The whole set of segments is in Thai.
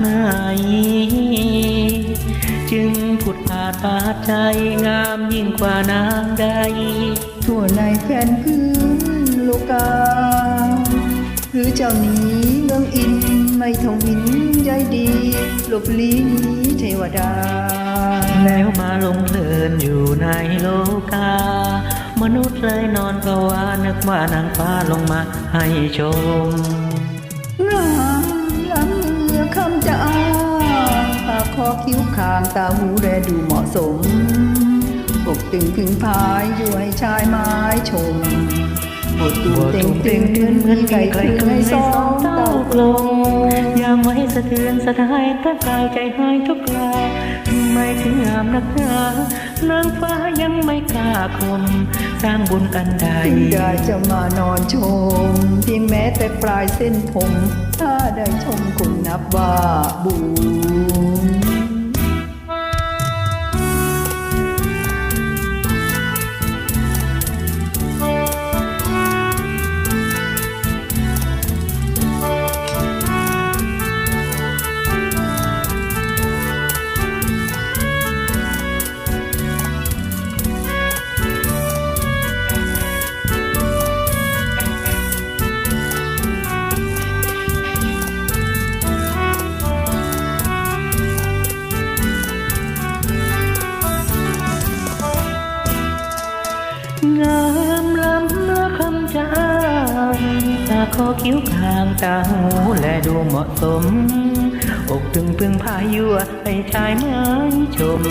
ไหน จึงผุดผาดปาดใจงามยิ่งกว่านางใด ทั่วในแผ่นพื้นโลกา หรือเจ้านี้เมืองอินไม่ทวินใยดีหลบลีหนีเทวดา แล้วมาลงเพลินอยู่ในโลกามนุษย์เลยนอนก็ว่านึกว่านางฟ้าลงมาให้ชม คิ้วคางตาหูแลดูเหมาะสมอกตึงพึงพายอยู่ให้ชายไม้ชมบทตูเต็งตึงเหมือนเหมือนไก่คลึงให้สองเต้ากลมยามไว้สะเทือนสะท้ายตะกายใจหายทุกคราไม่ถึงงามนักหนานางฟ้ายังไม่กล้าคมสร้างบุญกันใดจึงได้จะมานอนชม เพียงแม้แต่ปลายเส้นผม ถ้าได้ชมคงนับว่าบุญ งามล้ำเมื่อคำจางตาคอคิ้วคางตาหูและดูเหมาะสม อกตึงพึงพายั่วให้ชายไม้ชม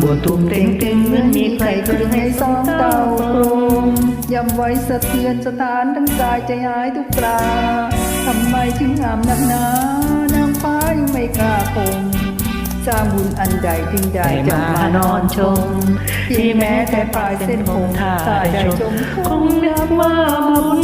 บวตุ่มเต็งตึงเหมือนมีใครคลึงให้สองเต้ากลมยำไว้สะเทือนสถานทั้งกายใจหายทุกคราทำไมถึงงามนักหนา อันใดจึงใดจะมานอนชม ที่แม้แต่ปลายเส้นผมมถ้าได้ชมมคงนับว่าบุญ